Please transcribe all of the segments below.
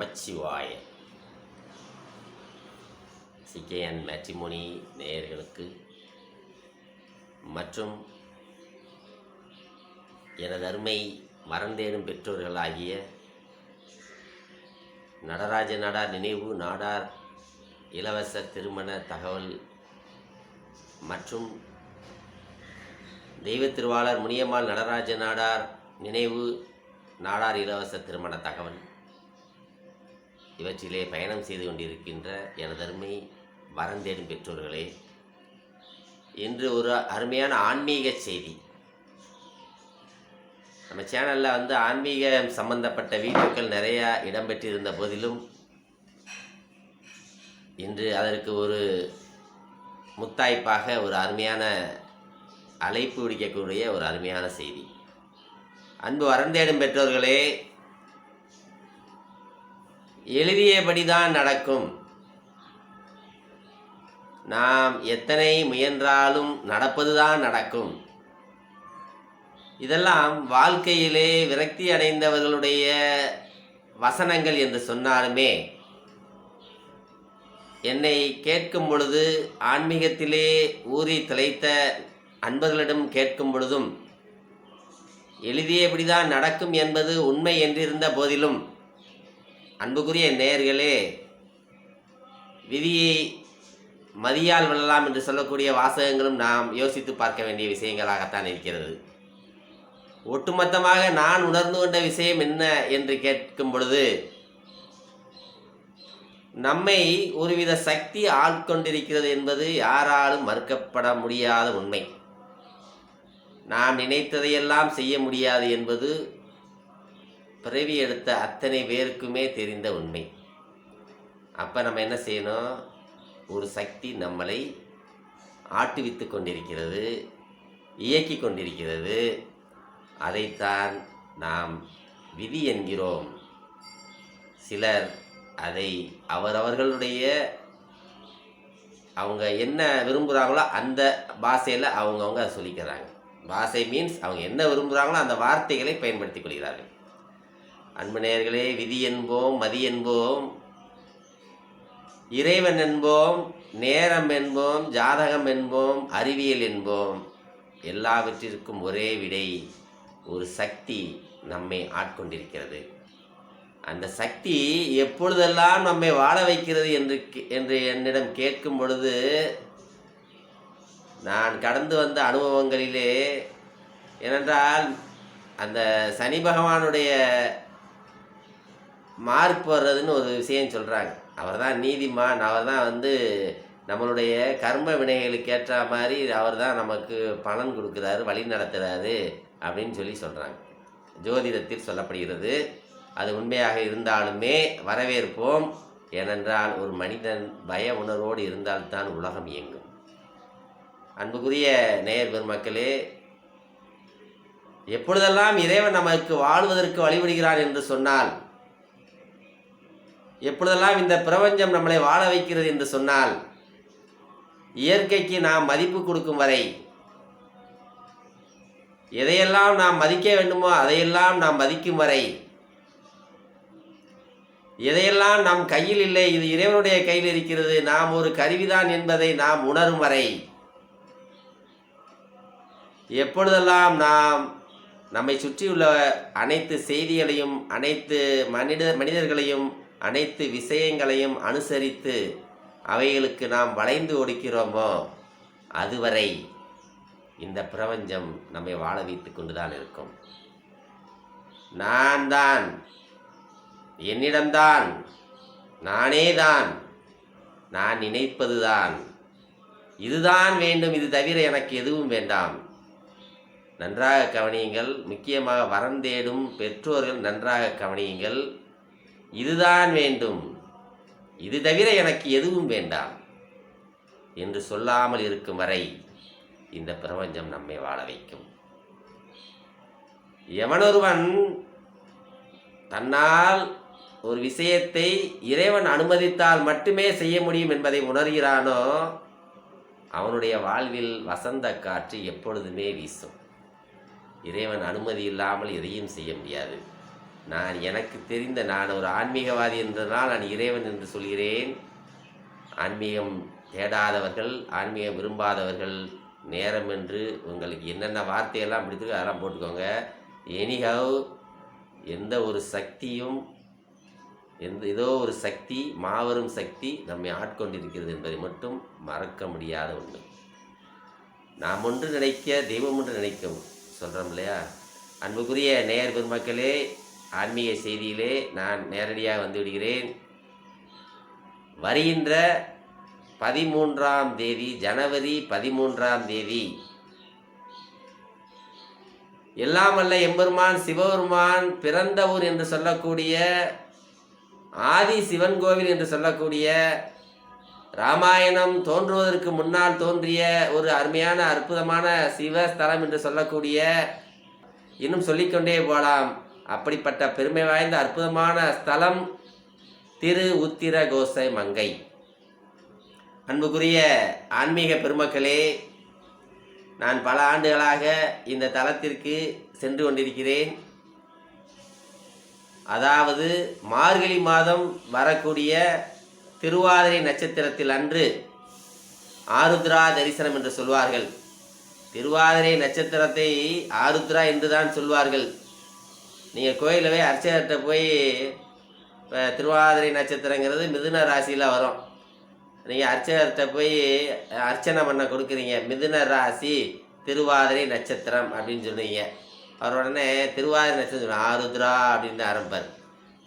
நமச்சிவாய. CKN matrimony நேயர்களுக்கு மற்றும் எனது அருமை மறந்தேனும் பெற்றோர்களாகிய நடராஜ நாடார் நினைவு நாடார் இலவச திருமண தகவல் மற்றும் தெய்வ திருவாளர் முனியம்மாள் நடராஜ நாடார் நினைவு நாடார் இலவச திருமண தகவல். இவற்றிலே பயணம் செய்து கொண்டிருக்கின்ற எனதருமை அருமை வரந்தேடும் பெற்றோர்களே இன்று ஒரு அருமையான ஆன்மீக செய்தி. நம்ம சேனலில் வந்து ஆன்மீகம் சம்பந்தப்பட்ட வீடியோக்கள் நிறையா இடம்பெற்றிருந்த போதிலும் இன்று அதற்கு ஒரு முத்தாய்ப்பாக ஒரு அருமையான அழைப்பு விடுக்கக்கூடிய ஒரு அருமையான செய்தி. அன்பு வரந்தேடும் பெற்றோர்களே எழுதியபடிதான் நடக்கும். நாம் எத்தனை முயன்றாலும் நடப்பதுதான் நடக்கும். இதெல்லாம் வாழ்க்கையிலே விரக்தி அடைந்தவர்களுடைய வசனங்கள் என்று சொன்னாலுமே என்னை கேட்கும் பொழுது ஆன்மீகத்திலே ஊறி திளைத்த அன்பர்களிடம் கேட்கும் பொழுதும் எழுதியபடிதான் நடக்கும் என்பது உண்மை என்றிருந்த போதிலும் அன்புக்குரிய நேயர்களே விதியை மதியால் விழலாம் என்று சொல்லக்கூடிய வாசகங்களும் நாம் யோசித்து பார்க்க வேண்டிய விஷயங்களாகத்தான் இருக்கிறது. ஒட்டுமொத்தமாக நான் உணர்ந்து கொண்ட விஷயம் என்ன என்று கேட்கும் பொழுது நம்மை ஒருவித சக்தி ஆட்கொண்டிருக்கிறது என்பது யாராலும் மறுக்கப்பட முடியாத உண்மை. நாம் நினைத்ததையெல்லாம் செய்ய முடியாது என்பது பிறவி எடுத்த அத்தனை பேருக்குமே தெரிந்த உண்மை. அப்போ நம்ம என்ன செய்யணும்? ஒரு சக்தி நம்மளை ஆட்டுவித்து கொண்டிருக்கிறது இயக்கி கொண்டிருக்கிறது. அதைத்தான் நாம் விதி என்கிறோம். சிலர் அதை அவரவர்களுடைய அவங்க என்ன விரும்புகிறாங்களோ அந்த பாஷையில் அவங்கவுங்க அதை சொல்லிக்கிறாங்க. பாஷை மீன்ஸ் அவங்க என்ன விரும்புகிறாங்களோ அந்த வார்த்தைகளை பயன்படுத்திக் கொள்கிறார்கள். அன்பு விதி என்போம் மதி என்போம் இறைவன் என்போம் நேரம் என்போம் ஜாதகம் என்போம் அறிவியல் என்போம். எல்லாவற்றிற்கும் ஒரே விடை ஒரு சக்தி நம்மை ஆட்கொண்டிருக்கிறது. அந்த சக்தி எப்பொழுதெல்லாம் நம்மை வாழ வைக்கிறது என்று கே- என்று என்னிடம் கேட்கும் பொழுது நான் கடந்து வந்த அனுபவங்களிலே ஏனென்றால் அந்த சனி பகவானுடைய மார்க் போடுறதுன்னு ஒரு விஷயம் சொல்கிறாங்க அவர் தான் நீதிமான் அவர் தான் வந்து நம்மளுடைய கர்ம வினைகளுக்கு ஏற்ற மாதிரி அவர் தான் நமக்கு பலன் கொடுக்குறாரு வழி நடத்துகிறாரு அப்படின்னு சொல்லி சொல்கிறாங்க ஜோதிடத்தில் சொல்லப்படுகிறது அது உண்மையாக இருந்தாலுமே வரவேற்போம். ஏனென்றால் ஒரு மனிதன் பய உணர்வோடு இருந்தால்தான் உலகம் இயங்கும். அன்புக்குரிய நேயர் பெருமக்களே எப்பொழுதெல்லாம் இறைவன் நமக்கு வாழ்வதற்கு வழிபடுகிறான் என்று சொன்னால் எப்பொழுதெல்லாம் இந்த பிரபஞ்சம் நம்மளை வாழ வைக்கிறது என்று சொன்னால் இயற்கைக்கு நாம் மதிப்பு கொடுக்கும் வரை எதையெல்லாம் நாம் மதிக்க வேண்டுமோ அதையெல்லாம் நாம் மதிக்கும் வரை எதையெல்லாம் நம் கையில் இல்லை இது இறைவனுடைய கையில் இருக்கிறது நாம் ஒரு கருவிதான் என்பதை நாம் உணரும் வரை எப்பொழுதெல்லாம் நாம் நம்மை சுற்றியுள்ள அனைத்து செய்திகளையும் அனைத்து மனித மனிதர்களையும் அனைத்து விஷயங்களையும் அனுசரித்து அவைகளுக்கு நாம் வளைந்து ஒடுக்கிறோமோ அதுவரை இந்த பிரபஞ்சம் நம்மை வாழ வைத்து கொண்டுதான் இருக்கும். நான் தான் என்னிடம்தான் நானே தான் நான் நினைப்பதுதான். இதுதான் வேண்டும் இது தவிர எனக்கு எதுவும் வேண்டாம். நன்றாக கவனியுங்கள் முக்கியமாக வரம் தேடும் பெற்றோர்கள் நன்றாக கவனியுங்கள். இதுதான் வேண்டும். இது தவிர எனக்கு எதுவும் வேண்டாம் என்று சொல்லாமல் இருக்கும் வரை இந்த பிரபஞ்சம் நம்மை வாழ வைக்கும். எவனொருவன் தன்னால் ஒரு விஷயத்தை இறைவன் அனுமதித்தால் மட்டுமே செய்ய முடியும் என்பதை உணர்கிறானோ அவனுடைய வாழ்வில் வசந்த காற்று எப்பொழுதுமே வீசும். இறைவன் அனுமதி இல்லாமல் எதையும் செய்ய முடியாது. நான் எனக்கு தெரிந்த நான் ஒரு ஆன்மீகவாதி என்றதனால் நான் இறைவன் என்று சொல்கிறேன். ஆன்மீகம் தேடாதவர்கள் ஆன்மீகம் விரும்பாதவர்கள் நேரம் என்று உங்களுக்கு என்னென்ன வார்த்தையெல்லாம் பிடித்திருக்கு அதெல்லாம் போட்டுக்கோங்க. எனிஹவ் எந்த ஒரு சக்தியும் எந்த ஏதோ ஒரு சக்தி மாபெரும் சக்தி நம்மை ஆட்கொண்டிருக்கிறது என்பதை மட்டும் மறக்க முடியாத ஒன்று நாம் ஒன்று நினைக்க தெய்வம் ஒன்று நினைக்கும் சொல்கிறோம் இல்லையா? அன்புக்குரிய நேயர் பெருமக்களே ஆன்மீக செய்தியிலே நான் நேரடியாக வந்து விடுகிறேன். வருகின்ற பதிமூன்றாம் தேதி ஜனவரி பதிமூன்றாம் தேதி எல்லாம் அல்ல எம்பெருமான் சிவபெருமான் பிறந்த ஊர் என்று சொல்லக்கூடிய ஆதி சிவன் கோவில் என்று சொல்லக்கூடிய ராமாயணம் தோன்றுவதற்கு முன்னால் தோன்றிய ஒரு அருமையான அற்புதமான சிவஸ்தலம் என்று சொல்லக்கூடிய இன்னும் சொல்லிக்கொண்டே போகலாம். அப்படிப்பட்ட பெருமை வாய்ந்த அற்புதமான ஸ்தலம் திரு உத்திர கோசை மங்கை. அன்புக்குரிய ஆன்மீக பெருமக்களே நான் பல ஆண்டுகளாக இந்த தலத்திற்கு சென்று கொண்டிருக்கிறேன். அதாவது மார்கழி மாதம் வரக்கூடிய திருவாதிரை நட்சத்திரத்தில் அன்று ஆருத்ரா தரிசனம் என்று சொல்வார்கள். திருவாதிரை நட்சத்திரத்தை ஆருத்ரா என்றுதான் சொல்வார்கள். நீங்கள் கோயிலில் போய் அர்ச்சகர்கிட்ட போய் இப்போ திருவாதிரை நட்சத்திரங்கிறது மிதுன ராசியில் வரும். நீங்கள் அர்ச்சகர்கிட்ட போய் அர்ச்சனை பண்ண கொடுக்குறீங்க. மிதுன ராசி திருவாதிரை நட்சத்திரம் அப்படின்னு சொன்னீங்க அவர் உடனே திருவாதிரை நட்சத்திரம் ஆருத்ரா அப்படின்னு ஆரம்பார்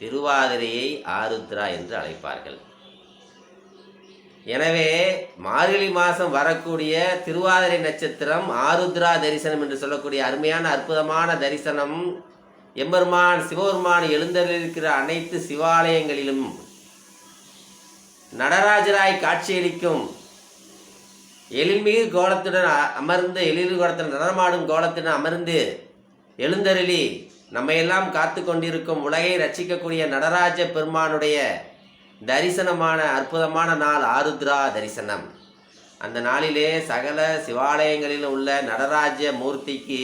திருவாதிரையை ஆருத்ரா என்று அழைப்பார்கள். எனவே மார்கழி மாதம் வரக்கூடிய திருவாதிரை நட்சத்திரம் ஆருத்ரா தரிசனம் என்று சொல்லக்கூடிய அருமையான அற்புதமான தரிசனம் எம்பெருமான் சிவபெருமான் எழுந்தருளிருக்கிற அனைத்து சிவாலயங்களிலும் நடராஜராய் காட்சியளிக்கும் எழில்மிகு கோலத்துடன் அமர்ந்து எழில் கோலத்துடன் நடனமாடும் கோலத்துடன் அமர்ந்து எழுந்தருளி நம்மையெல்லாம் காத்து கொண்டிருக்கும் உலகை ரட்சிக்கக்கூடிய நடராஜ பெருமானுடைய தரிசனமான அற்புதமான நாள் ஆருத்ரா தரிசனம். அந்த நாளிலே சகல சிவாலயங்களில் உள்ள நடராஜ மூர்த்திக்கு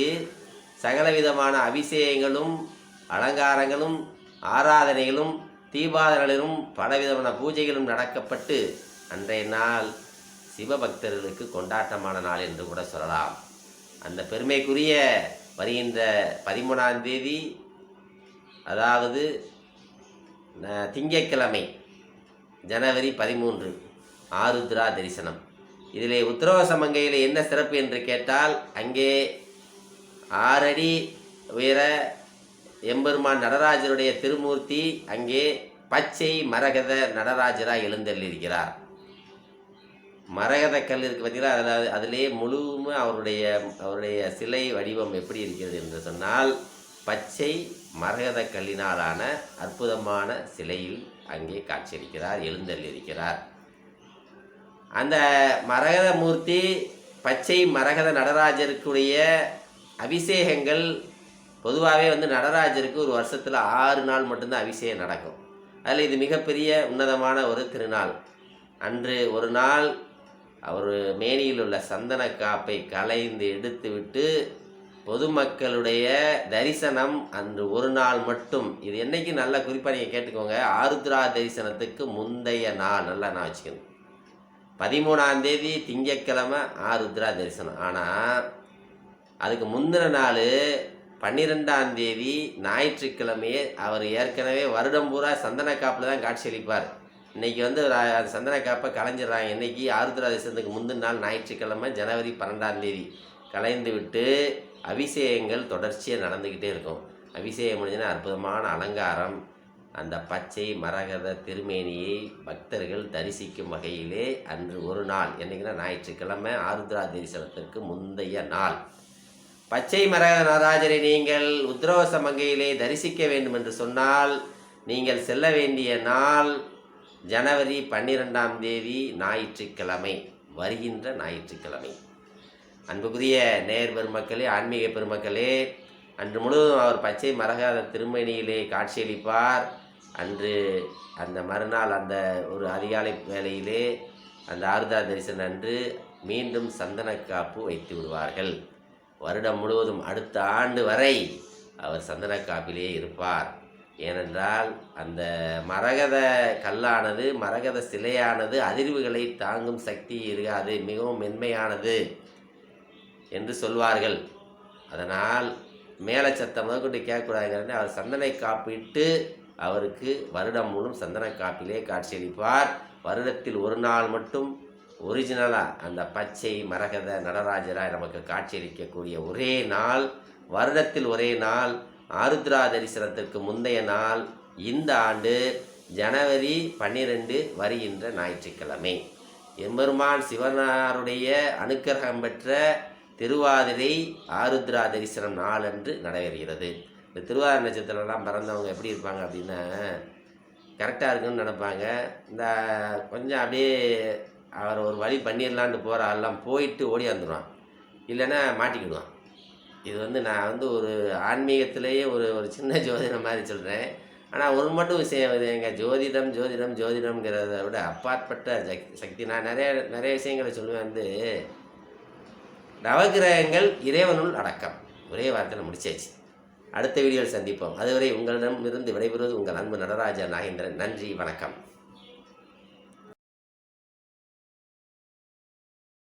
சகலவிதமான அபிஷேகங்களும் அலங்காரங்களும் ஆராதனைகளும் தீபாதனைகளும் பலவிதமான பூஜைகளும் நடக்கப்பட்டு அன்றைய நாள் சிவபக்தர்களுக்கு கொண்டாட்டமான நாள் என்று கூட சொல்லலாம். அந்த பெருமைக்குரிய வருகின்ற பதிமூணாம் தேதி அதாவது திங்கட்கிழமை ஜனவரி பதிமூன்று ஆருத்ரா தரிசனம். இதிலே உத்தரவசமங்கையில் என்ன சிறப்பு என்று கேட்டால் அங்கே ஆறடி உயர எம்பெருமான் நடராஜருடைய திருமூர்த்தி அங்கே பச்சை மரகத நடராஜராக எழுந்தள்ளிருக்கிறார் மரகத கல் இருக்கு பார்த்தீங்களா அதில் அதிலே முழுவதுமே அவருடைய அவருடைய சிலை வடிவம் எப்படி இருக்கிறது என்று சொன்னால் பச்சை மரகத கல்லினாலான அற்புதமான சிலையில் அங்கே காட்சியளிக்கிறார் எழுந்தள்ளிருக்கிறார் அந்த மரகத மூர்த்தி பச்சை மரகத நடராஜருக்குடைய அபிஷேகங்கள் பொதுவாகவே வந்து நடராஜருக்கு ஒரு வருஷத்தில் ஆறு நாள் மட்டும்தான் அபிஷேகம் நடக்கும். அதில் இது மிகப்பெரிய உன்னதமான ஒரு திருநாள். அன்று ஒரு நாள் அவர் மேனியில் உள்ள சந்தன காப்பை கலைந்து எடுத்துவிட்டு பொதுமக்களுடைய தரிசனம் அன்று ஒரு நாள் மட்டும். இது என்றைக்கு நல்ல குறிப்பாக நீங்கள் கேட்டுக்கோங்க ஆருத்ரா தரிசனத்துக்கு முந்தைய நாள். நல்லா நான் வச்சுக்கணும். பதிமூணாம் தேதி திங்கக்கிழமை ஆருத்ரா தரிசனம். ஆனால் அதுக்கு முந்தின நாள் பன்னிரெண்டாம் தேதி ஞாயிற்றுக்கிழமையே அவர் ஏற்கனவே வருடம் பூரா சந்தன காப்பில் தான் காட்சியளிப்பார் இன்றைக்கி வந்து அந்த சந்தன காப்பை கலைஞ்சிடுறாங்க. இன்னைக்கு ஆருத்ரா முந்தின நாள் ஞாயிற்றுக்கிழமை ஜனவரி பன்னெண்டாம் தேதி. கலைந்து விட்டு அபிஷேகங்கள் தொடர்ச்சியாக நடந்துக்கிட்டே இருக்கும். அபிஷேகம் முடிஞ்சுன்னா அற்புதமான அலங்காரம். அந்த பச்சை மரகத திருமேனியை பக்தர்கள் தரிசிக்கும் வகையிலே அன்று ஒரு நாள். என்றைக்குன்னா ஞாயிற்றுக்கிழமை ஆருத்ரா தரிசனத்திற்கு முந்தைய நாள். பச்சை மர நடராஜரை நீங்கள் உத்ரவச மங்கையிலே தரிசிக்க வேண்டும் என்று சொன்னால் நீங்கள் செல்ல வேண்டிய நாள் ஜனவரி பன்னிரெண்டாம் தேதி ஞாயிற்றுக்கிழமை வருகின்ற ஞாயிற்றுக்கிழமை. அன்புக்குரிய நேர் பெருமக்களே ஆன்மீக பெருமக்களே அன்று முழுவதும் அவர் பச்சை மரகாத திருமணியிலே காட்சியளிப்பார். அன்று அந்த மறுநாள் அந்த ஒரு அதிகாலை வேளையிலே அந்த ஆருதா தரிசனம் அன்று மீண்டும் சந்தன காப்பு வைத்து விடுவார்கள். வருடம் முழுவதும் அடுத்த ஆண்டு வரை அவர் சந்தன இருப்பார். ஏனென்றால் அந்த மரகத கல்லானது மரகத சிலையானது அதிர்வுகளை தாங்கும் சக்தி இருக்காது மிகவும் மென்மையானது என்று சொல்வார்கள். அதனால் மேலே சத்தம் முதற்கொண்டு கேட்கக்கூடாதுங்கிறது அவர் சந்தனை காப்பிட்டு அவருக்கு வருடம் முழும் சந்தன காப்பிலே காட்சியளிப்பார். வருடத்தில் ஒரு நாள் மட்டும் ஒரிஜினலாக அந்த பச்சை மரகத நடராஜராய் நமக்கு காட்சியளிக்கக்கூடிய ஒரே நாள் வருடத்தில் ஒரே நாள் ஆருத்ரா தரிசனத்திற்கு முந்தைய நாள் இந்த ஆண்டு ஜனவரி பன்னிரெண்டு வருகின்ற ஞாயிற்றுக்கிழமை. எம்பெருமான் சிவனாருடைய அனுக்கிரகம் பெற்ற திருவாதிரை ஆருத்ரா தரிசனம் நாள் என்று நடைபெறுகிறது. இந்த திருவாதிரை நட்சத்திரம்லாம் பிறந்தவங்க எப்படி இருப்பாங்க அப்படின்னா கரெக்டாக இருக்குன்னு நினைப்பாங்க. இந்த கொஞ்சம் அப்படியே அவர் ஒரு வழி பண்ணிடலான்னு போகிற ஆள்லாம் போயிட்டு ஓடியாந்துடுவான் இல்லைன்னா மாட்டிக்கிடுவான். இது வந்து நான் வந்து ஒரு ஆன்மீகத்திலேயே ஒரு ஒரு சின்ன ஜோதிடம் மாதிரி சொல்கிறேன் ஆனால் ஒரு மட்டும் விஷயம் இது எங்கள் ஜோதிடம் ஜோதிடம் ஜோதிடம்ங்கிறத விட அப்பாற்பட்ட சக் சக்தி. நான் நிறைய நிறைய விஷயங்களை சொல்லுவேன் வந்து நவகிரகங்கள் இறைவனுள் அடக்கம். ஒரே வார்த்தையில் முடிச்சாச்சு. அடுத்த வீடியோவில் சந்திப்போம். அதுவரை உங்களிடம் இருந்து விடைபெறுவது உங்கள் அன்பு நடராஜா நாகேந்திரன். நன்றி வணக்கம்.